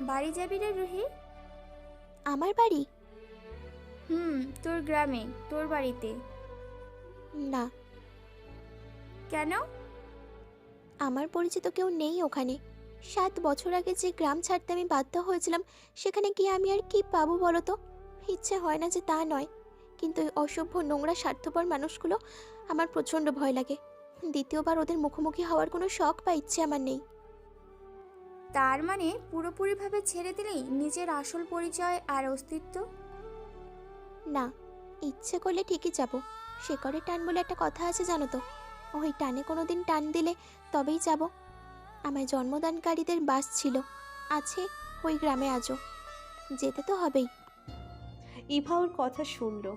বাড়ি যাবি রে রুহি? আমার বাড়ি? হুম তোর গ্রামে তোর বাড়িতে। না। কেন? আমার পরিচিত কেউ নেই ওখানে। সাত বছর আগে যে গ্রাম ছাড়তে আমি বাধ্য হয়েছিলাম সেখানে গিয়ে আমি আর কি পাবো বলো তো? ইচ্ছে হয় না যে তা নয়। কিন্তু ওই অসভ্য নোংরা স্বার্থপর মানুষগুলো আমার প্রচণ্ড ভয় লাগে। দ্বিতীয়বার ওদের মুখোমুখি হওয়ার কোনো শখ বা ইচ্ছে আমার নেই। তার মানে পুরোপুরিভাবে ছেড়ে দিলেই নিজের আসল পরিচয় আর অস্তিত্ব? না ইচ্ছে করলে ঠিকই যাব। শেকড়ে টান বলে একটা কথা আছে জানো তো? ওই টানে কোনো দিন টান দিলে তবেই যাব। আমার জন্মদানকারীদের বাস ছিল। আছে ওই গ্রামে আজও। যেতে তো হবেই। ইভা ওর কথা শুনল।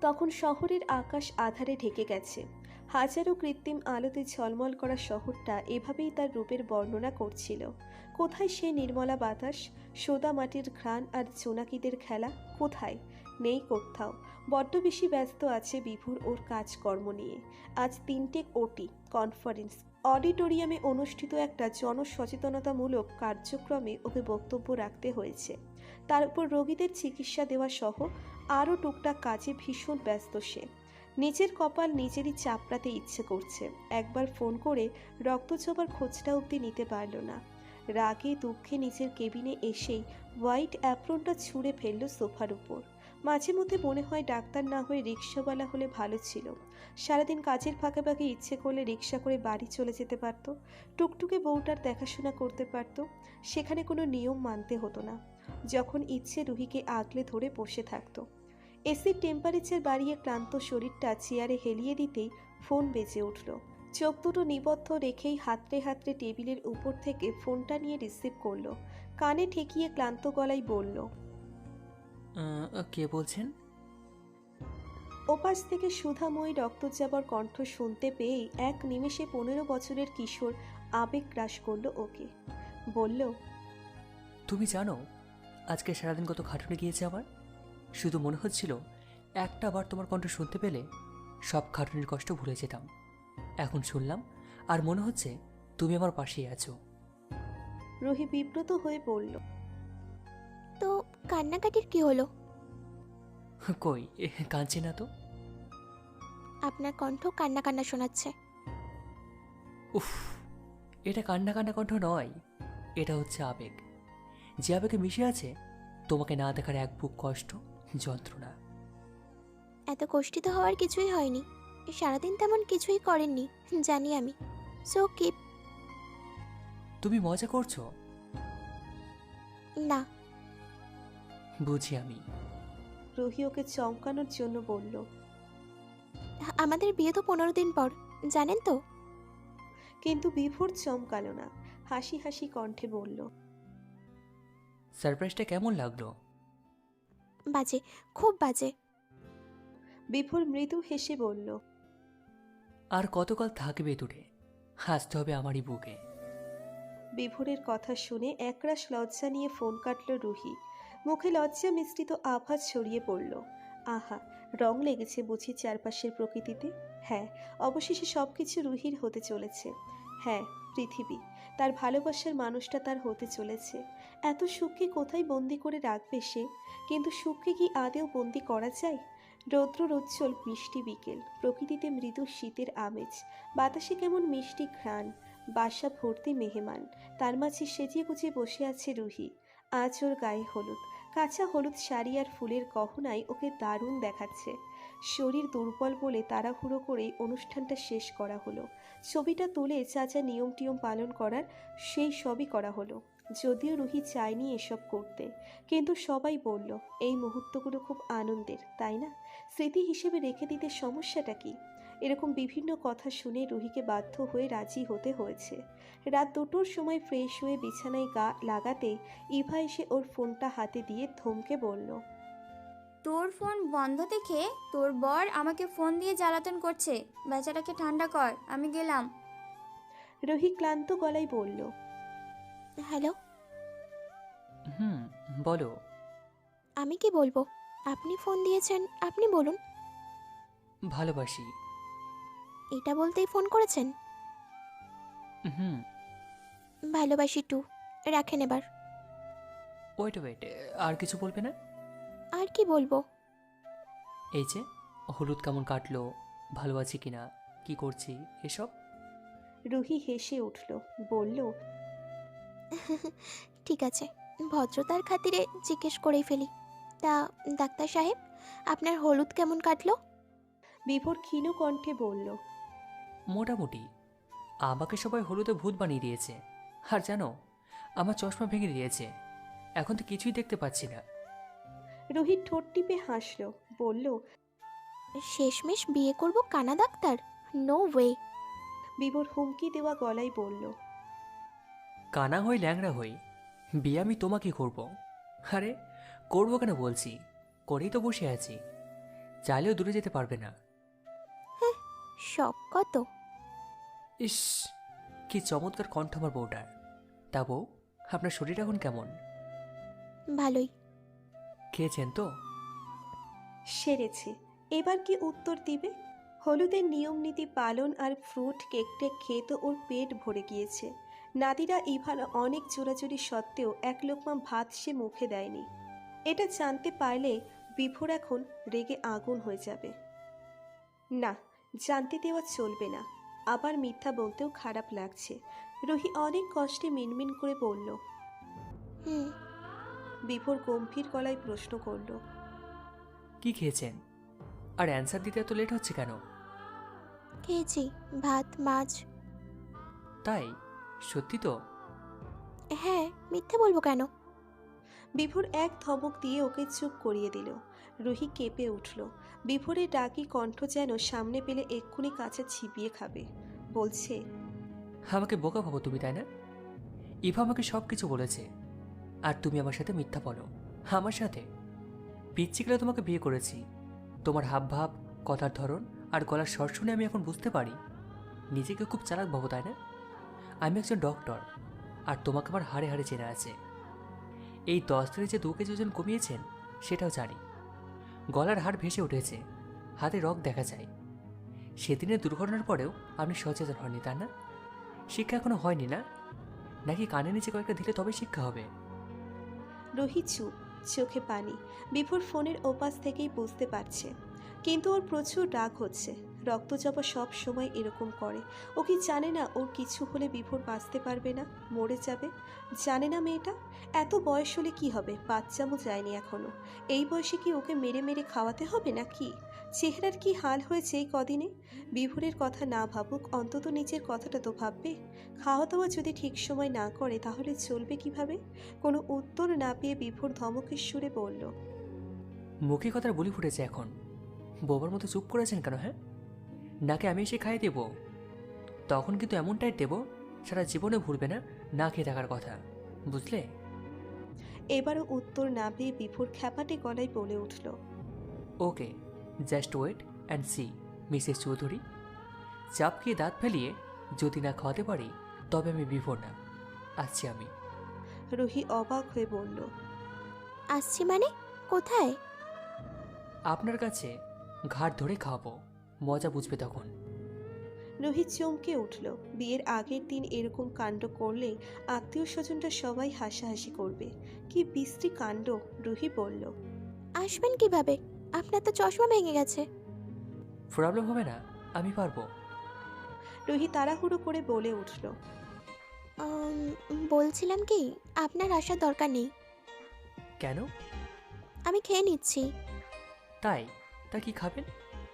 তখন শহরের আকাশ আধারে ঢেকে গেছে। হাজারো কৃত্রিম আলোতে ঝলমল করা শহরটা এভাবেই তার রূপের বর্ণনা করছিল। কোথায় সে নির্মলা বাতাস, সোদা মাটির ঘ্রাণ আর জোনাকিদের খেলা, কোথায়? নেই কোথাও। বড্ড বেশি ব্যস্ত আছে বিভুর ওর কাজকর্ম নিয়ে। আজ তিনটে ওটি, কনফারেন্স, অডিটোরিয়ামে অনুষ্ঠিত একটা জনসচেতনতামূলক কার্যক্রমে ওকে বক্তব্য রাখতে হয়েছে। তার উপর রোগীদের চিকিৎসা দেওয়া সহ আরও টুকটাক কাজে ভীষণ ব্যস্ত সে। নিজের কপাল নিজেরই চাপড়াতে ইচ্ছে করছে। একবার ফোন করে রক্তচোপার খোঁজটা অবধি নিতে পারল না। রাগে দুঃখে নিজের কেবিনে এসেই হোয়াইট অ্যাপ্রনটা ছুঁড়ে ফেলল সোফার উপর। মাঝে মধ্যে মনে হয় ডাক্তার না হয়ে রিক্সাওয়ালা হলে ভালো ছিল। সারাদিন কাজের ফাঁকে ফাঁকে ইচ্ছে করলে রিক্সা করে বাড়ি চলে যেতে পারত। টুকটুকে বউটার দেখাশোনা করতে পারত। সেখানে কোনো নিয়ম মানতে হতো না। যখন ইচ্ছে রুহিকে আগলে ধরে বসে থাকতো। এসির টেম্পারেচার বাড়িয়ে ক্লান্ত শরীরটা চেয়ারে হেলিয়ে দিতেই ফোন বেজে উঠল। চোখ দুটো নিবদ্ধ রেখেই হাতড়ে হাতড়ে টেবিলের উপর থেকে ফোনটা নিয়ে রিসিভ করল। কানে ঠেকিয়ে ক্লান্ত গলায় বলল কে বলছেন? ওপাশ থেকে সুধাময়ী রক্তজাবর কণ্ঠ শুনতে পেয়েই এক নিমেষে পনেরো বছরের কিশোর আবেগ গ্রাস করল ওকে। বলল তুমি জানো আজকে সারাদিন কত খাটুনে গিয়েছে আমার? শুধু মনে হচ্ছিল একটা বার তোমার কণ্ঠ শুনতে পেলে সব খাটুনির কষ্ট ভুলে যেতাম। এখন শুনলাম আর মনে হচ্ছে তুমি আমার পাশেই আছো। রুহি বিব্রত হয়ে বলল তো কান্নাকাটির কি হলো? কই এ, কাঁদছে না তো? আপনার কণ্ঠ কান্না কান্না শোনাচ্ছে। উফ এটা কান্না কান্না কণ্ঠ নয় এটা হচ্ছে আবেগ। যে আবেগে মিশে আছে তোমাকে না দেখার এক বুক কষ্ট। যন্ত্রণা। এত কষ্টিত হওয়ার কিছুই হয়নি। সারাদিন তেমন কিছুই করেননি জানি আমি। সো কিপ তুমি মজা করছ? না। বুঝি আমি। রুহি ওকে চমকানোর জন্য বলল। আমাদের বিয়ে তো পনেরো দিন পর জানেন তো? কিন্তু বিভোর চমকালো না। হাসি হাসি কণ্ঠে বলল। সারপ্রাইজটা কেমন লাগল? বাজে খুব বাজে। বিভোর মৃদু হেসে বলল আর কতকাল থাকবে দূরে হাসতে হবে আমারই বুকে। বিভোরের কথা শুনে একরাশ লজ্জা নিয়ে ফোন কাটল রুহি। মুখে লজ্জা মিশ্রিত আভাস ছড়িয়ে পড়ল। আহা রং লেগেছে বুঝি চারপাশের প্রকৃতিতে? হ্যাঁ অবশেষে সব কিছু রুহির হতে চলেছে। হ্যাঁ পৃথিবী। তার ভালোবাসার মানুষটা তার হতে চলেছে। এত সুখকে কোথায় বন্দি করে রাখবে সে? কিন্তু সুখকে কি আদেও বন্দি করা যায়? রৌদ্র রোজ্জ্বল মিষ্টি বিকেল, প্রকৃতিতে মৃদু শীতের আমেজ। বাতাসে কেমন মিষ্টি ঘ্রাণ, বাসা ভর্তি মেহমান, তার মাঝে সেজিয়ে গুছিয়ে বসে আছে রুহি। আজ ওর গায়ে হলুদ, কাঁচা হলুদ শাড়ি আর ফুলের গহনায় ওকে দারুণ দেখাচ্ছে। শরীর দুর্বল বলে তাড়াহুড়ো করেই অনুষ্ঠানটা শেষ করা হলো। ছবিটা তুলে যা যা নিয়ম টিয়ম পালন করার, সেই সবই করা হলো। যদিও রুহি চায়নি এসব করতে। কিন্তু সবাই বলল, এই মুহূর্তগুলো খুব আনন্দের, তাই না? স্মৃতি হিসেবে রেখে দিতে সমস্যাটা কি? এরকম বিভিন্ন কথা শুনে রুহিকে বাধ্য হয়ে রাজি হতে হয়েছে। রাত দুটোর সময় ফ্রেশ হয়ে বিছানায় গা লাগাতে ইভা এসে ওর ফোনটা হাতে দিয়ে থমকে বলল তোর ফোন বন্ধ দেখে তোর বর আমাকে ফোন দিয়ে জ্বালাতন করছে। বেচারাকে ঠান্ডা কর আমি গেলাম। রুহি ক্লান্ত গলায় বলল হ্যালো? হুম বলো। আমি কি বলব? আপনি ফোন দিয়েছেন আপনি বলুন। ভালোবাসি। এটা বলতেই ফোন করেছেন? হুম। ভালোবাসি টু রাখেন এবার। ওয়েট ওয়েট আর কিছু বলবে না? আর কি বলব? এই যে হলুদ কেমন কাটলো? ভালো আছি কিনা কি করছি? এসব? রুহি হেসে উঠল বলল ঠিক আছে ভদ্রতার খাতিরে জিজ্ঞেস করেই ফেলি। তা ডাক্তার সাহেব আপনার হলুদ কেমন কাটলো? বিভোর ক্ষীণ কণ্ঠে বলল মোটামুটি। আমাকে সবাই হলুদে ভূত বানিয়ে দিয়েছে। আর জানো আমার চশমা ভেঙে দিয়েছে। এখন তো কিছুই দেখতে পাচ্ছি না। রুহি ঠোঁট টিপে হাসল বলল শেষমেশ বিয়ে করব কানা ডাক্তার? নো ওয়ে বিভোর হুমকি দেওয়া গলায় বলল কানা হই ল্যাংড়া হই বিয়ে আমি তোমাকে করব। আরে করব কেন বলছি? করেই তো বসে আছি চাইলেও দূরে যেতে পারবে না। শখ কত? ইস কি চমৎকার কণ্ঠ আমার বউটার। তা বউ আপনার শরীর এখন কেমন? ভালোই। খেয়েছেন তো? সেরেছে। এবার কি উত্তর দিবে? হলুদের নিয়ম নীতি পালন আর ফ্রুট কেকটে খেয়ে তো ওর পেট ভরে গিয়েছে। নাদিরা ইভান অনেক চোরাচুরি সত্ত্বেও এক লোকমা ভাত সে মুখে দেয়নি। এটা জানতে পারলে বিভোর এখন রেগে আগুন হয়ে যাবে। না জানতে দেওয়া চলবে না। আবার মিথ্যা বলতেও খারাপ লাগছে। রুহি অনেক কষ্টে মিনমিন করে বলল হুম বিভোর গম্ভীর গলায় প্রশ্ন করল কি খেয়েছেন? আর অ্যান্সার দিতে এত লেট হচ্ছে কেন? খেয়েছি ভাত মাছ। তাই? সত্যি তো? হ্যাঁ মিথ্যে বলব কেন? বিভোর এক ধমক দিয়ে ওকে চুপ করিয়ে দিল। রুহি কেঁপে উঠল। বিভোরের ডাকি কণ্ঠ যেন সামনে পেলে এক্ষুনি কাছে ছিপিয়ে খাবে। বলছে আমাকে বোকা ভাবো তুমি তাই না? ইভা আমাকে সব কিছু বলেছে। আর তুমি আমার সাথে মিথ্যা বলো। আমার সাথে? পিচ্ছিগুলো তোমাকে বিয়ে করেছি। তোমার হাব ভাব কথার ধরন আর গলার স্বর শুনে আমি এখন বুঝতে পারি। নিজেকে খুব চালাক ভাবো তাই না? আমি একজন ডক্টর আর তোমাকে আমার হাড়ে হাড়ে চেনা আছে। এই দশ দিনে যে দু কেজি ওজন কমিয়েছেন, সেটাও জানি। গলার হাড় ভেসে উঠেছে, হাতে রক দেখা যায়। সেদিনের দুর্ঘটনার পরেও আপনি সচেতন হননি, তাই না? শিক্ষা এখনও হয়নি না? নাকি কানে নিচে কয়েকটা দিলে তবে শিক্ষা হবে? রুহি চুপ, চোখে পানি। বিভোর ফোনের ওপাশ থেকেই বুঝতে পারছে। কিন্তু ওর প্রচুর রাগ হচ্ছে। রক্তচাপা সব সময় এরকম করে। ও কি জানে না ওর কিছু হলে বিভোর বাঁচতে পারবে না, মরে যাবে? জানে না মেয়েটা? এত বয়স হলে কি হবে? বাচ্চামো যায়নি এখনও এই বয়সে কি ওকে মেরে মেরে খাওয়াতে হবে না কি চেহারার কি হাল হয়েছে এই কদিনে? বিভোরের কথা না ভাবুক অন্তত নিজের কথাটা তো ভাববে। খাওয়া দাওয়া যদি ঠিক সময় না করে তাহলে চলবে কীভাবে? কোনো উত্তর না পেয়ে বিভোর ধমকের সুরে বলল মুখে কথার বলি ফুটেছে এখন। বোবার মতো চুপ করেছেন কেন হ্যাঁ? নাকি আমি এসে খাইয়ে দেবো। তখন কিন্তু এমনটাই দেবো সারা জীবনে ভুলবে না না খেয়ে থাকার কথা। বুঝলে? এবারও উত্তর না পেয়ে বিভোর খ্যাপাটে গলায় বলে উঠল okay. Just wait and see Mrs Chowdhury চাপ খেয়ে দাঁত ফেলিয়ে যদি না খাওয়াতে পারি তবে আমি বিভোর না। আসছি আমি। রুহি অবাক হয়ে বলল আসছি মানে? কোথায়? আপনার কাছে ঘাট ধরে খাওয়াবো। মজা বুঝবে তখন। রুহি চমকে উঠল। বিয়ের আগের দিন এরকম কাণ্ড করলে আত্মীয় স্বজনরা সবাই হাসাহাসি করবে। কি বিশ্রী কাণ্ড রুহি বলল। আসবেন কীভাবে? আপনার তো চশমা ভেঙে গেছে। প্রবলেম হবে না আমি পারব। রুহি তাড়াহুড়ো করে বলে উঠল। উম, বলছিলাম কি আপনার আসার দরকার নেই। কেন? আমি খেয়ে নিচ্ছি। তাই? তা কি খাবেন?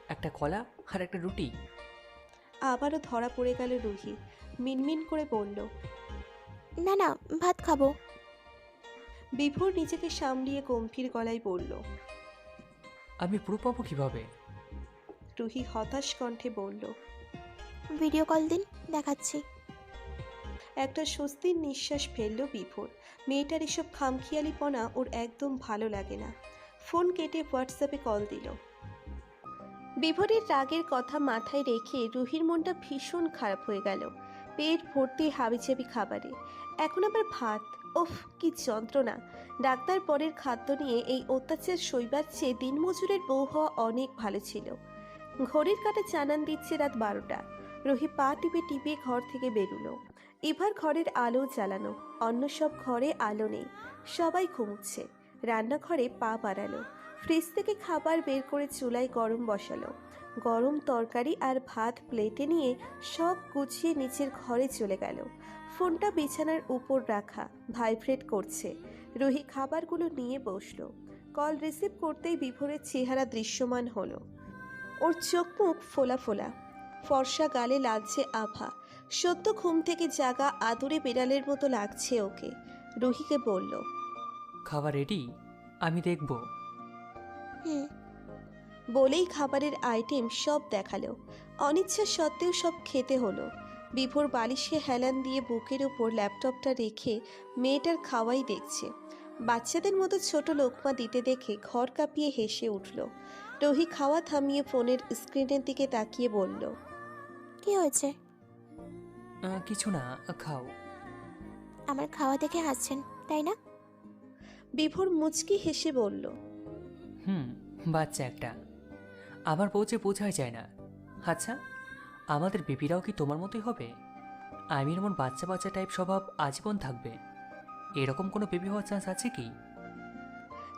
একটা কলা আর একটা রুটি? আবারও ধরা পড়ে গেল রুহি। মিনমিন করে বলল না না ভাত খাব। বিভোর নিজেকে সামলিয়ে গম্ভীর গলায় বলল আমি প্রুফ পাবো কীভাবে? রুহি হতাশ কণ্ঠে বলল ভিডিও কল দিন দেখাচ্ছি। একটা স্বস্তির নিঃশ্বাস ফেলল বিভোর। মেয়েটার এসব খামখিয়ালিপনা ওর একদম ভালো লাগে না। ফোন কেটে হোয়াটসঅ্যাপে কল দিল। বিভোরের রাগের কথা মাথায় রেখে রুহির মনটা ভীষণ খারাপ হয়ে গেল। পেট ভর্তি হাবিজাবি খাবারে। এখন আবার ভাত। ওফ কি যন্ত্রণা। ডাক্তার পরের খাদ্য নিয়ে এই অত্যাচার সইবার চেয়ে দিনমজুরের বউ হওয়া অনেক ভালো ছিল। ঘড়ির কাটা জানান দিচ্ছে রাত বারোটা। রোহি পা টিপে টিপে ঘর থেকে বেরুলো। ইভার ঘরের আলো জ্বালানো, অন্য সব ঘরে আলো নেই। সবাই ঘুমুচ্ছে। রান্নাঘরে পা বাড়ালো। ফ্রিজ থেকে খাবার বের করে চুলায় গরম বসালো। গরম তরকারি আর ভাত প্লেটে নিয়ে সব গুছিয়ে নিচের ঘরে চলে গেল। ফোনটা বিছানার উপর রাখা ভাইব্রেট করছে। রুহি খাবারগুলো নিয়ে বসল। কল রিসিভ করতেই বিভোরের চেহারা দৃশ্যমান হলো। ওর চোখ মুখ ফোলা ফোলা। ফর্সা গালে লাগছে আভা। সদ্য ঘুম থেকে জাগা আদুরে বেড়ালের মতো লাগছে ওকে। রুহিকে বলল খাবার রেডি আমি দেখব। হুম। বলেই খাবারের আইটেম সব দেখাল। অনিচ্ছা সত্ত্বেও সব খেতে হলো। বিভোর বালিশে হেলান দিয়ে বুকের ওপর ল্যাপটপটা রেখে মেয়েটার খাওয়াই দেখছে। বাচ্চাদের মতো ছোট লোকমা দিতে দেখে ঘর কাঁপিয়ে হেসে উঠল। রোহি খাওয়া থামিয়ে ফোনের স্ক্রিনের দিকে তাকিয়ে বলল কি হয়েছে? কিছু না খাও। আমার খাওয়া দেখে হাসছেন তাই না? বিভোর মুচকি হেসে বলল হুম বাচ্চা একটা। আমার পৌঁছে বোঝাই যায় না। আচ্ছা আমাদের বেবিরাও কি তোমার মতোই হবে? আমি এমন বাচ্চা বাচ্চা টাইপ স্বভাব আজীবন থাকবে। এরকম কোনো বেবি হওয়ার চান্স আছে কি?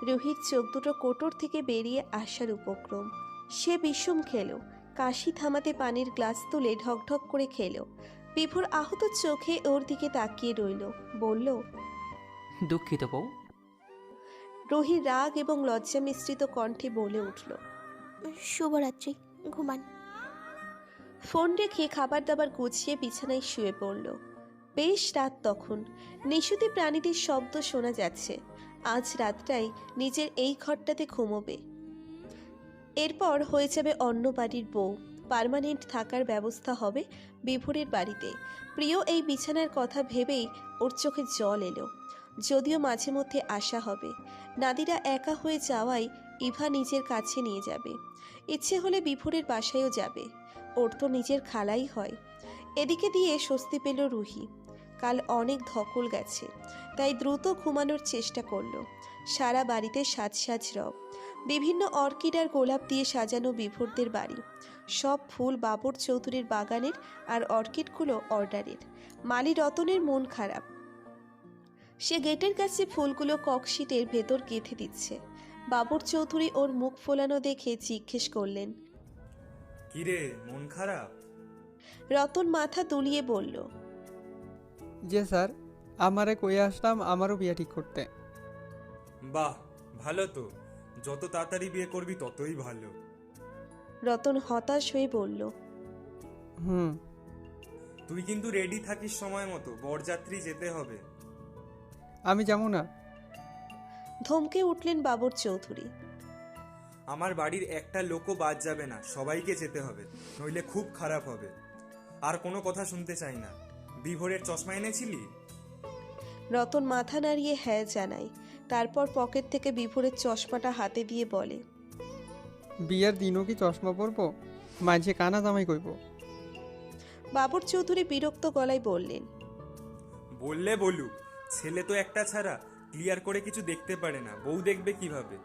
রোহিত চোখ দুটো কোটর থেকে বেরিয়ে আসার উপক্রম। সে বিষম খেলো কাশি থামাতে পানির গ্লাস তুলে ঢকঢক করে খেলো। বিভোর আহত চোখে ওর দিকে তাকিয়ে রইল বলল দুঃখিত বউ। রোহি রাগ এবং লজ্জা মিশ্রিত কণ্ঠে বলে উঠল শুভরাত্রি, ঘুমান। ফোন রেখে খাবার দাবার গুছিয়ে বিছানায় শুয়ে পড়ল। বেশ রাত তখন। নিশুতি প্রাণীদের শব্দ শোনা যাচ্ছে। আজ রাতটাই নিজের এই ঘরটাতে ঘুমোবে। এরপর হয়ে যাবে অন্য বাড়ির বউ। পার্মানেন্ট থাকার ব্যবস্থা হবে বিভোরের বাড়িতে। প্রিয় এই বিছানার কথা ভেবেই ওর চোখে জল এলো। যদিও মাঝে মধ্যে আসা হবে। নাদিরা একা হয়ে যাওয়ায় ইভা নিজের কাছে নিয়ে যাবে। ইচ্ছে হলে বিভোরের বাসায়ও যাবে। ওর তো নিজের খালাই হয়। এদিকে দিয়ে স্বস্তি পেল রুহি। কাল অনেক ধকল গেছে, তাই দ্রুত ঘুমানোর চেষ্টা করল। সারা বাড়িতে সাজ সাজ রব। বিভিন্ন অর্কিড আর গোলাপ দিয়ে সাজানো বিভোরদের বাড়ি। সব ফুল বাবর চৌধুরীর বাগানের আর অর্কিডগুলো অর্ডারের। মালি রতনের মন খারাপ। সে গেটের কাছে ফুলগুলো ককশিটের ভেতর গেঁথে দিচ্ছে। বাবর চৌধুরী ওর মুখ ফোলানো দেখে জিজ্ঞেস করলেন কিরে মন খারাপ? রতন মাথা দুলিয়ে বলল যে স্যার আমারে কই আসলাম আমারও বিয়ে ঠিক করতে। বাহ ভালো তো। যত তাড়াতাড়ি বিয়ে করবি ততই ভালো। রতন হতাশ হয়ে বলল হুম। তুই কিন্তু রেডি থাকিস সময় মতো বরযাত্রী যেতে হবে। আমি যাব না। ধমকে উঠলেন বাবর চৌধুরী। আমার বাড়ির একটা লোকও বাদ যাবে না সবাইকে যেতে হবে নইলে খুব খারাপ হবে। আর কোনো কথা শুনতে চাই না। বিভোরের চশমা এনেছিলি? রতন মাথা নাড়িয়ে হ্যাঁ জানায়। তারপর পকেট থেকে বিভোরের চশমাটা হাতে দিয়ে বলে বিয়ের দিনও কি চশমা পরবো? মাঝে কানা জামাই কইব। বাবর চৌধুরী বিরক্ত গলায় বললেন বললে বলুক ছেলে তো একটা ছাড়া ক্লিয়ার করে কিছু দেখতে পারে না। বউ দেখবে কীভাবে?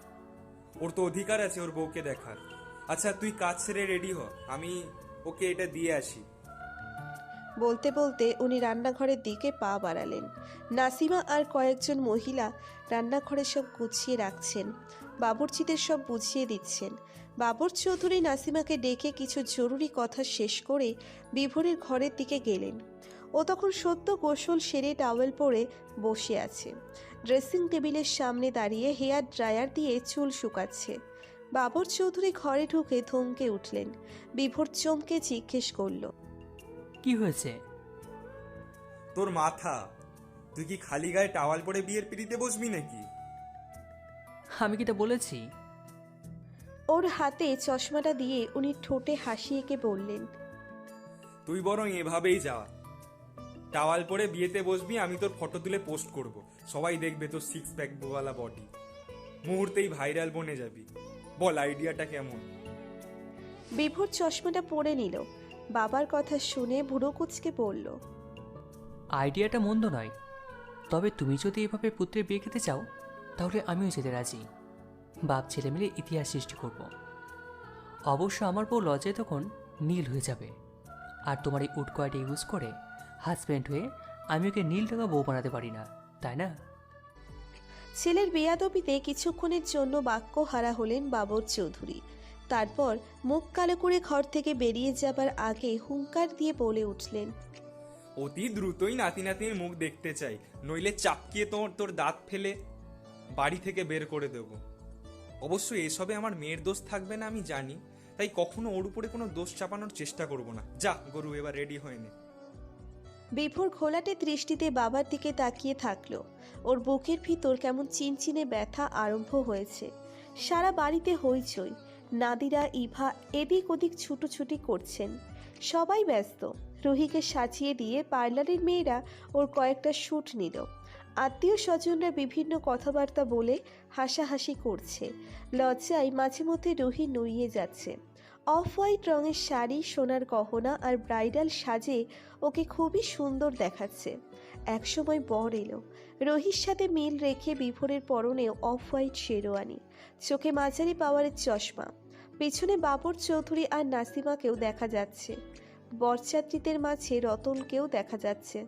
ওর তো অধিকার আছে ওর বউকে দেখার। আচ্ছা তুই কাজ ছেড়ে রেডি হ। আমি ওকে এটা দিয়ে আসি। বলতে বলতে উনি রান্নাঘরের দিকে পা বাড়ালেন। নাসিমা আর কয়েকজন মহিলা রান্নাঘরে সব গুছিয়ে রাখছেন। বাবরচিদের সব বুঝিয়ে দিচ্ছেন। বাবর চৌধুরী নাসিমাকে ডেকে কিছু জরুরি কথা শেষ করে বিভোরের ঘরের দিকে গেলেন। ও তখন সত্য গোসল সেরে টাওয়েল পরে বসে আছে। ড্রেসিং টেবিলের সামনে দাঁড়িয়ে হেয়ার ড্রায়ার দিয়ে চুল শুকাচ্ছে। বাবর চৌধুরী ঘরে ঢুকে থমকে উঠলেন। বিভোর চমকে জিজ্ঞেস করল কি হয়েছে? তোর মাথা। তুই কি খালি গায়ে টাওয়াল পরে বিয়ের পিড়িতে বসবি নাকি? আমি কি তা বলেছি? ওর হাতে চশমাটা দিয়ে উনি ঠোঁটে হাসি এঁকে বললেন তুই বরং এভাবেই যা। টাওয়াল পরে বিয়েতে বসবি আমি তোর ফটো তুলে পোস্ট করব। সবাই দেখবে তোর সিক্স প্যাক বোয়ালা বডি মুহূর্তেই ভাইরাল বনে যাবি। বল আইডিয়াটা কেমন? বিভোর চশমাটা পরে নিল। বাবার কথা শুনে বুড়ো কুচকে বলল আইডিয়াটা মন্দ নয়। তবে তুমি যদি এভাবে পুত্রের বিয়ে খেতে চাও তাহলে আমিও যেতে রাজি। বাপ ছেলে মিলে ইতিহাস সৃষ্টি করব। অবশ্য আমার বউ লজ্জায় তখন নীল হয়ে যাবে। আর তোমার এই উটকয়টা ইউজ করে হাজব্যান্ড হয়ে আমি ওকে নীল টাকা বউ বানাতে পারি না তাই না? ছেলের বেয়াদবিতে কিছুক্ষণের জন্য বাক্য হারা হলেন বাবর চৌধুরী। তারপর মুখ কালো করে ঘর থেকে বেরিয়ে যাবার আগে হুঙ্কার দিয়ে বলে উঠলেন অতি দ্রুতই নাতি নাতনির মুখ দেখতে চাই নইলে চাপকিয়ে তোর তোর দাঁত ফেলে বাড়ি থেকে বের করে দেব। অবশ্য এসবে আমার মেয়ের দোষ থাকবে না আমি জানি তাই কখনো ওর উপরে কোনো দোষ চাপানোর চেষ্টা করব না। যা গরু এবার রেডি হয়ে নে। বিভোর ঘোলাটে দৃষ্টিতে বাবার দিকে তাকিয়ে থাকল। ওর বুকের ভিতর কেমন চিনচিনে ব্যথা আরম্ভ হয়েছে। সারা বাড়িতে হইচই। নাদিরা, ইভা এদিক ওদিক ছুটোছুটি করছেন। সবাই ব্যস্ত। রুহিকে সাজিয়ে দিয়ে পার্লারের মেয়েরা ওর কয়েকটা শ্যুট নিল। আত্মীয় স্বজনরা বিভিন্ন কথাবার্তা বলে হাসাহাসি করছে। লজ্জায় মাঝে মধ্যে রুহি নুইয়ে যাচ্ছে। অফ হোয়াইট রঙের শাড়ি, সোনার গহনা আর ব্রাইডাল সাজে ওকে খুবই সুন্দর দেখাচ্ছে। একসময় বর এলো। রহির সাথে মিল রেখে বিভোরের পরনেও অফ হোয়াইট শেরওয়ানি, চোখে মাঝারি পাওয়ারের চশমা। পেছনে বাবর চৌধুরী আর নাসিমাকেও দেখা যাচ্ছে। বরযাত্রীদের মাঝে রতনকেও দেখা যাচ্ছে।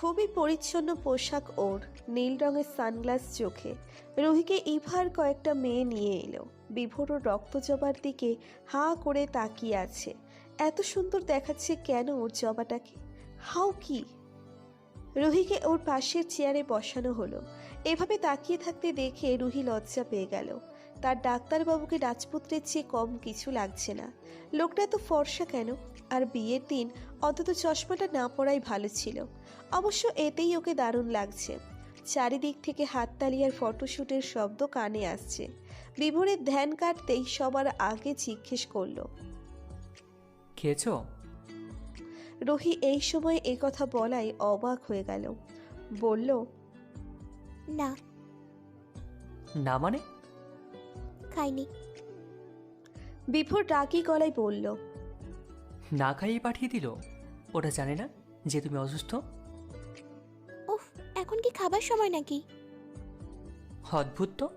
খুবই পরিচ্ছন্ন পোশাক ওর, নীল রঙের সানগ্লাস চোখে। রুহিকে ইভার কয়েকটা মেয়ে নিয়ে এলো। বিভোর ও রক্তজবার দিকে হাঁ করে তাকিয়ে আছে। এত সুন্দর দেখাচ্ছে কেন ওর জবাটাকে? হাউ কি? রুহিকে ওর পাশের চেয়ারে বসানো হলো। এভাবে তাকিয়ে থাকতে দেখে রুহি লজ্জা পেয়ে গেল। তার ডাক্তারবাবুকে রাজপুত্রের চেয়ে কম কিছু লাগছে না। লোকটা তো ফর্সা কেন? আর বিয়ের দিন অন্তত চশমাটা না পড়াই ভালো ছিল। অবশ্য এতেই ওকে দারুণ লাগছে। চারিদিক থেকে হাততালি আর ফটোশ্যুটের শব্দ কানে আসছে। বিভোরের ধ্যান কাটতেই সবার আগে জিজ্ঞেস করল খেয়েছো? রুহি এই সময় এ কথা বলায় অবাক হয়ে গেল। বলল না। না মানে? খাইনি। বিভোর রাগী গলায় বলল না খাইয়ে পাঠিয়ে দিল? ওটা জানে না যে তুমি অসুস্থ। খাবার সময় নাকি? অদ্ভুত তো।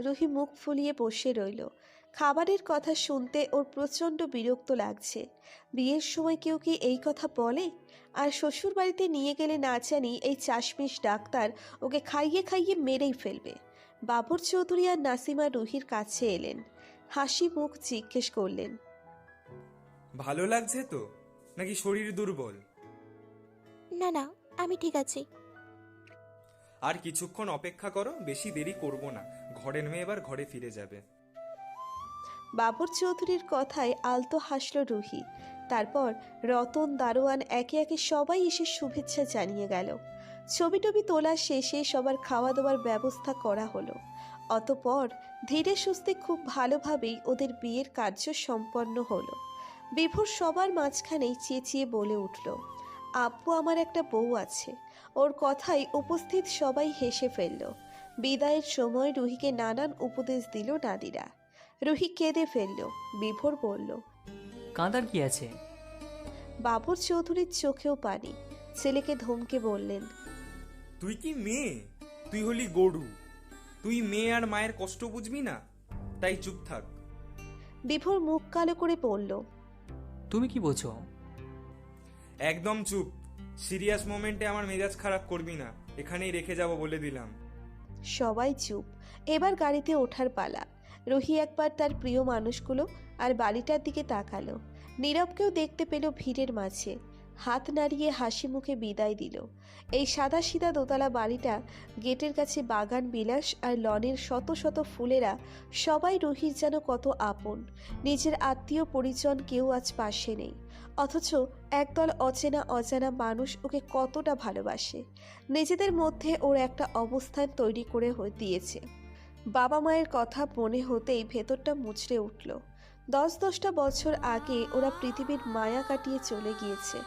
রুহি মুখ ফুলিয়ে বসে রইল। খাবারের কথা শুনতে ওর প্রচণ্ড বিরক্ত লাগছে। বিয়ের সময় কেউ কি এই কথা বলে? আর শ্বশুর বাড়িতে নিয়ে গেলে না জানি এই চাশমিশ ডাক্তার ওকে খাইয়ে খাইয়ে মেরেই ফেলবে। বাবর চৌধুরী আর নাসিমা রুহির কাছে এলেন। হাসি মুখ জিজ্ঞেস করলেন ভালো লাগছে তো? নাকি শরীর দুর্বল? না না আমি ঠিক আছি। আর কিছুক্ষণ অপেক্ষা করো, বেশি দেরি করব না। ঘরের মেয়ে এবার ঘরে ফিরে যাবে। বাবর চৌধুরীর কথায় আলতো হাসল রুহি। তারপর রতন, দারোয়ান একে একে সবাই এসে শুভেচ্ছা জানিয়ে গেল। ছবি টবি তোলা শেষে সবার খাওয়া দাওয়ার ব্যবস্থা করা হলো। অতপর ধীরে সুস্থে খুব ভালোভাবেই ওদের বিয়ের কার্য সম্পন্ন হলো। বিভোর সবার মাঝখানেই চেঁচিয়ে বলে উঠল আব্বু আমার একটা বউ আছে। ওর কথায় উপস্থিত সবাই হেসে ফেলল। বিদায়ের সময় রুহিকে নানান উপদেশ দিল নাদিরা রুহি কেঁদে ফেলল বিভোর বলল কাঁদার কি আছে? বাবর চৌধুরীর চোখেও পানি। ছেলেকে ধমকে বললেন তুই কি মেয়ে? তুই হলি গরু। তুই মেয়ে আর মায়ের কষ্ট বুঝবি না? তাই চুপ থাক। বিভোর মুখ কালো করে বলল তুমি কি বোঝো? একদম চুপ। সিরিয়াস মোমেন্টে আমার মেজাজ খারাপ করবি না, এখানেই রেখে যাব বলে দিলাম। সবাই চুপ। এবার গাড়িতে ওঠার পালা। রুহি একবার তার প্রিয় মানুষগুলো আর বাড়িটার দিকে তাকালো। নীরবকেও দেখতে পেল ভিড়ের মাঝে। হাত নাড়িয়ে হাসি মুখে বিদায় দিল। এই সাদা সিদা দোতলা বাড়িটা, গেটের কাছে বাগান, বিলাস আর লনের শত শত ফুলেরা, সবাই রুহির যেন কত আপন। নিজের আত্মীয় পরিজন কেউ আজ পাশে নেই। অথচ একদল অচেনা অজানা মানুষ ওকে কতটা ভালোবাসে। নিজেদের মধ্যে ওর একটা অবস্থান তৈরি করে দিয়েছে। বাবা মায়ের কথা মনে হতেই ভেতরটা মুচড়ে উঠল। দশ দশটা বছর আগে ওরা পৃথিবীর মায়া কাটিয়ে চলে গিয়েছে।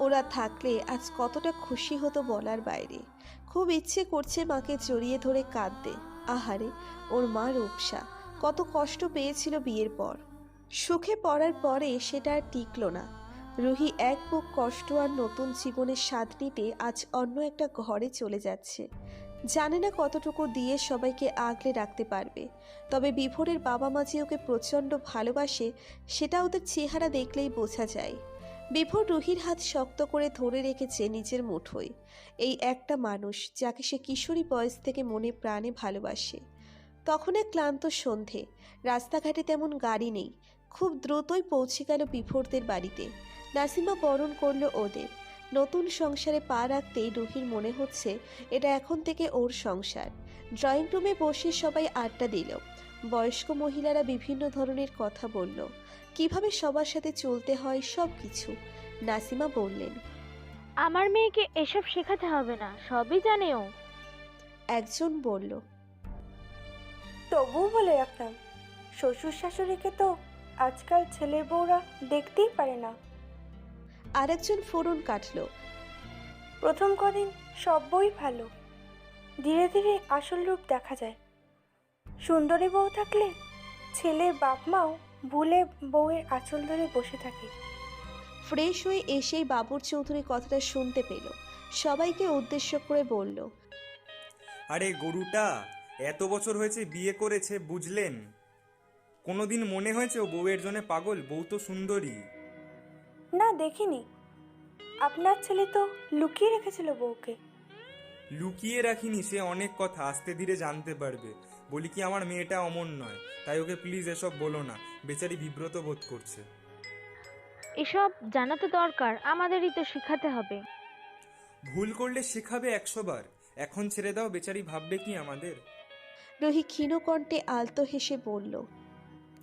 ওরা থাকলে আজ কতটা খুশি হতো বলার বাইরে। খুব ইচ্ছে করছে মাকে জড়িয়ে ধরে কাঁদতে। আহারে, ওর মা রূপসা, কত কষ্ট পেয়েছিল বিয়ের পর। সুখে পড়ার পরে সেটা আর টিকল না। রুহি এক বুক কষ্ট আর নতুন জীবনের স্বাদ নিতে আজ অন্য একটা ঘরে চলে যাচ্ছে। জানে না কতটুকু দিয়ে সবাইকে আগলে রাখতে পারবে। তবে বিভোরের বাবা মা যে ওকে প্রচণ্ড ভালোবাসে, সেটা ওদের চেহারা দেখলেই বোঝা যায়। বিভোর রুহির হাত শক্ত করে ধরে রেখেছে নিজের মুঠোয়। এই একটা মানুষ যাকে সে কিশোরী বয়স থেকে মনে প্রাণে ভালোবাসে। তখন এক ক্লান্ত সন্ধে, রাস্তাঘাটে তেমন গাড়ি নেই। খুব দ্রুতই পৌঁছে গেল বিভোরদের বাড়িতে। নাসিমা বরণ করল ওদের। নতুন সংসারে পা রাখতেই রুহির মনে হচ্ছে এটা এখন থেকে ওর সংসার। ড্রয়িং রুমে বসে সবাই আড্ডা দিল। বয়স্ক মহিলারা বিভিন্ন ধরনের কথা বলল। কীভাবে সবার সাথে চলতে হয় সব কিছু নাসিমা বললেন আমার মেয়েকে এসব শেখাতে হবে না সবই জানে ও। একজন বলল তবুও বলে রাখলাম শ্বশুর শাশুড়িকে তো আজকাল ছেলে বউরা দেখতেই পারে না। আরেকজন ফোরন কাটল। প্রথম কদিন সব বই ভালো। ধীরে ধীরে আসল রূপ দেখা যায়। সুন্দরী বউ থাকলে ছেলের বাপ মাও ভুলে বউয়ের আঁচল ধরে বসে থাকে। ফ্রেশ হয়ে এসেই বাবুর চৌধুরী কথাটা শুনতে পেল। সবাইকে উদ্দেশ্য করে বলল আরে গরুটা এত বছর হয়েছে বিয়ে করেছে বুঝলেন? কোনোদিন মনে হয়েছে ও বউয়ের জন্য পাগল? বউ তো সুন্দরী। না দেখিনি। আপনার ছেলে তো লুকিয়ে রেখেছিল বউকে। লুকিয়ে রাখিনি সে অনেক কথা আস্তে ধীরে জানতে পারবে। বলি কি আমার মেয়েটা অমন নয় তাই ওকে প্লিজ এসব বলো না বেচারি বিব্রত বোধ করছে। এসব জানা তো দরকার আমাদেরই তো শেখাতে হবে। ভুল করলে শেখাবে একশো বার এখন ছেড়ে দাও বেচারি ভাববে কি আমাদের? রুহি ক্ষীণ কণ্ঠে আলতো হেসে বলল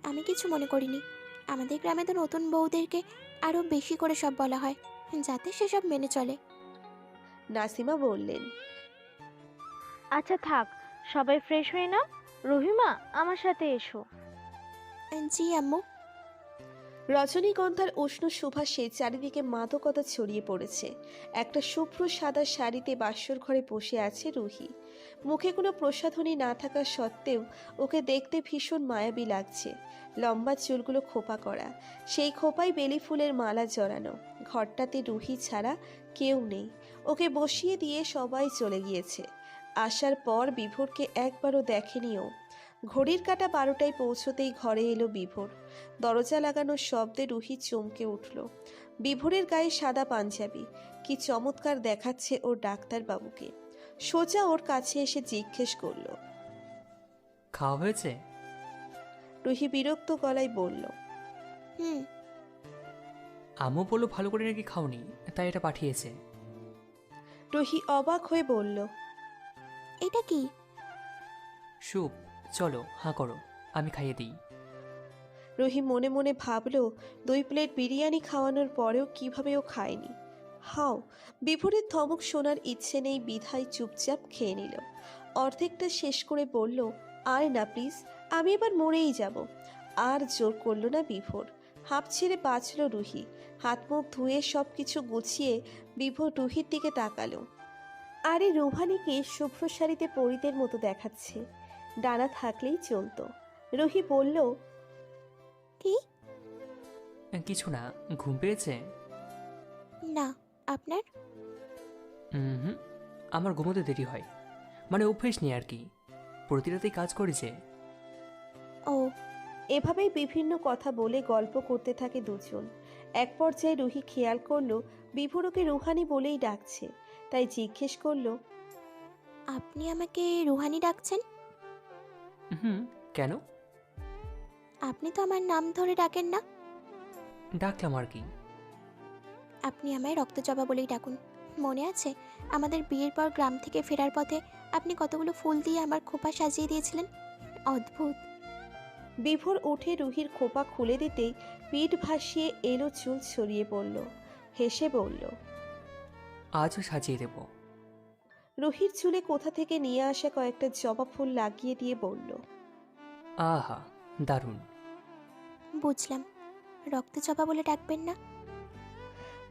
আমি কিছু মনে করিনি। আমাদের গ্রামে তো নতুন বউদেরকে আরও বেশি করে সব বলা হয় যাতে সেসব মেনে চলে। নাসিমা বললেন আচ্ছা থাক সবাই ফ্রেশ হয়ে নাও। রহিমা আমার সাথে এসো। জি আম্মু। রজনীগন্ধার উষ্ণ সুভাষে চারিদিকে মাদকতা ছড়িয়ে পড়েছে। একটা শুভ্র সাদা শাড়িতে বাসর ঘরে বসে আছে রুহি। মুখে কোনো প্রসাধনী না থাকা সত্ত্বেও ওকে দেখতে ভীষণ মায়াবী লাগছে। লম্বা চুলগুলো খোপা করা। সেই খোপায় বেলি ফুলের মালা জড়ানো। ঘরটাতে রুহি ছাড়া কেউ নেই। ওকে বসিয়ে দিয়ে সবাই চলে গিয়েছে। আসার পর বিভোরকে একবারও দেখেনিও ঘড়ির কাটা বারোটায় পৌঁছতেই ঘরে এলো বিভোর। দরজা লাগানোর শব্দে রুহি চমকে উঠল। বিভোরের গায়ে সাদা পাঞ্জাবি। কি চমৎকার দেখাচ্ছে ওর ডাক্তারবাবুকে। সোজা ওর কাছে এসে জিজ্ঞেস করল। খাওয়া হয়েছে? রুহি বিরক্ত গলায় বলল হুম। আমও বলল ভালো করে নাকি খাওনি তাই এটা পাঠিয়েছে। রুহি অবাক হয়ে বলল এটা কি? সুপ চলো হাঁ করো আমি খাইয়ে দিই। রুহি মনে মনে ভাবলো দুই প্লেট বিরিয়ানি খাওয়ানোর পরেও কীভাবে ও খায়নি। হাও বিভোরের ধমক শোনার ইচ্ছে নেই বিধায় চুপচাপ খেয়ে নিল। অর্ধেকটা শেষ করে বলল আর না প্লিজ আমি এবার মরেই যাব। আর জোর করল না বিভোর। হাঁপ ছেড়ে বাঁচল রুহি। হাত মুখ ধুয়ে সব কিছু গুছিয়ে বিভোর রুহির দিকে তাকালো। আরে রুহানিকে শুভ্র শাড়িতে পরিতের মতো দেখাচ্ছে। ডানা থাকলেই চলতো। রুহি বলল কি? কিছু না ঘুম পেয়েছে? না। আপনার? হুম আমার ঘুমোতে দেরি হয়। মানে অভ্যেস নেই আর কি। প্রতি রাতেই কাজ করেছে ও এভাবেই বিভিন্ন কথা বলে গল্প করতে থাকে দুজন। এক পর্যায়ে রুহি খেয়াল করল বিভোরকে রুহানি বলেই ডাকছে। তাই জিজ্ঞেস করল আপনি আমাকে রুহানি ডাকছেন? হুম কেন? আপনি তো আমার নাম ধরে ডাকেন না। ডাকলাম আর কি। আপনি আমায় রক্তজবা বলেই ডাকুন। মনে আছে আমাদের বিয়ের পর গ্রাম থেকে ফেরার পথে আপনি কতগুলো ফুল দিয়ে আমার খোপা সাজিয়ে দিয়েছিলেন? অদ্ভুত। বিভোর উঠে রুহির খোপা খুলে দিতেই পিঠ ভাসিয়ে এলো চুল ছড়িয়ে পড়ল। হেসে বলল আজও সাজিয়ে দেব। রুহির চুলে কোথা থেকে নিয়ে আসা কয়েকটা জবা ফুল লাগিয়ে দিয়ে বলল আহা দারুণ! বুঝলাম। রক্তজবা বলে ডাকবেন না।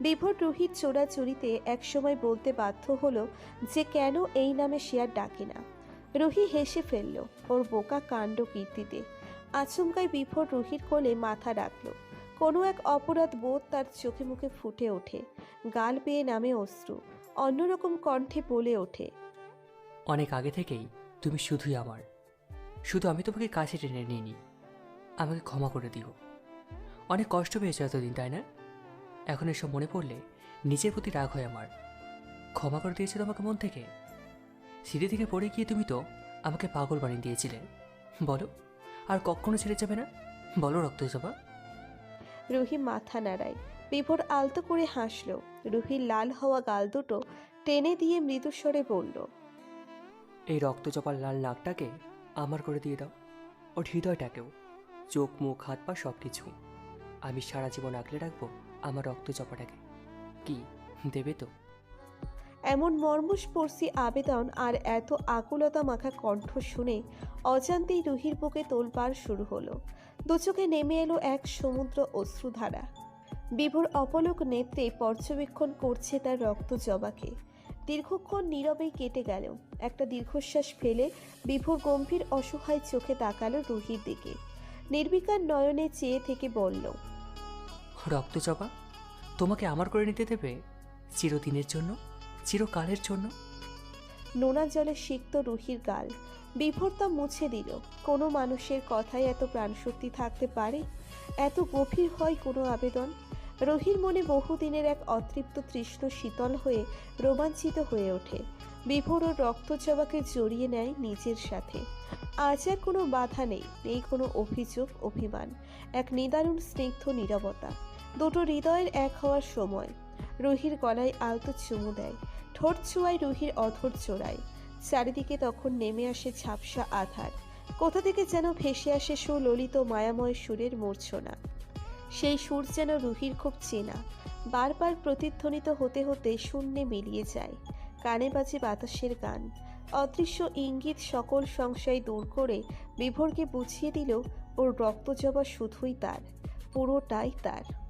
বিভোর রুহির চোরাচুরিতে একসময় বলতে বাধ্য হলো যে কেন এই নামে সে আর ডাকে না। রুহি হেসে ফেলল, ওর বোকা কাণ্ড কীর্তিতে। আচমকায় বিভোর রুহির কোলে মাথা রাখল। কোনো এক অপরাধ বোধ তার চোখে মুখে ফুটে ওঠে। গাল পেয়ে নামে অশ্রু, অন্যরকম কণ্ঠে বলে ওঠে, অনেক আগে থেকেই তুমি শুধুই আমার। শুধু আমি তোমাকে কাছে টেনে নিইনি। আমাকে ক্ষমা করে দিও। অনেক কষ্ট পেয়েছ এতদিন, তাই না? এখন এসব মনে পড়লে নিজের প্রতি রাগ হয় আমার। ক্ষমা করে দিয়েছে তোমাকে মন থেকে। সিঁড়ি থেকে পড়ে গিয়ে তুমি তো আমাকে পাগল বানিয়ে দিয়েছিলে। বলো আর কখনো ছেড়ে যাবে না? বলো রক্তজবা রুহি মাথা নাড়ায়। বিভোর আলতো করে হাসল। রুহির লাল হওয়া গাল দুটো টেনে দিয়ে মৃদুস্বরে বলল এই রক্তচপার লাল নাকটাকে আমার করে দিয়ে দাও। ওর হৃদয়টাকেও। চোখ মুখ হাত পা সব কিছু আমি সারা জীবন আগলে রাখব আমার রক্তচপাটাকে কি, দেবে তো? এমন মর্মস্পর্শী আবেদন আর এত আকুলতা মাখা কণ্ঠ শুনে অজান্তেই রুহির বুকে তোলপাড় শুরু হলো। দুচোখে নেমে এলো এক সমুদ্র অশ্রুধারা। বিভোর অপলক নেত্রে পর্যবেক্ষণ করছে তার রক্ত জবাকে। দীর্ঘক্ষণ নীরবেই কেটে গেল। একটা দীর্ঘশ্বাস ফেলে বিভোর গম্ভীর অসহায় চোখে তাকালো রুহির দিকে। নির্বিকার নয়নে চেয়ে থেকে বলল রক্তচপা তোমাকে আমার করে নিতে দেবে চিরদিনের জন্য, চিরকালের জন্য। নোনা জলে সিক্ত রুহির গাল বিভোর তা মুছে দিল। কোনো মানুষের কথায় এত প্রাণশক্তি থাকতে পারে? এত গভীর হয় কোনো আবেদন? রহির মনে বহুদিনের এক অতৃপ্ত তৃষ্ণ শীতল হয়ে রোমাঞ্চিত হয়ে ওঠে। বিভোর ও রক্তচবাকে জড়িয়ে নেয় নিজের সাথে। আজ আর কোনো বাধা নেই নেই কোনো অভিযোগ, অভিমান। এক নিদারুণ স্নিগ্ধ নীরবতা। দুটো হৃদয়ের এক হওয়ার সময়। রুহির গলায় আলতো চুমু দেয়। ঠোঁট ছোঁয়ায় রুহির অধর চোরায় চারিদিকে তখন নেমে আসে ঝাপসা আধার। কোথা থেকে যেন ভেসে আসে সুললিত মায়াময় সুরের মূর্ছনা। সেই সুর যেন রুহির খুব চেনা। বারবার প্রতিধ্বনিত হতে হতে শূন্যে মিলিয়ে যায়। কানে বাজে বাতাসের গান। অদৃশ্য ইঙ্গিত সকল সংশয় দূর করে বিভোরকে বুঝিয়ে দিল ওর রক্তজবা শুধুই তার, পুরোটাই তার।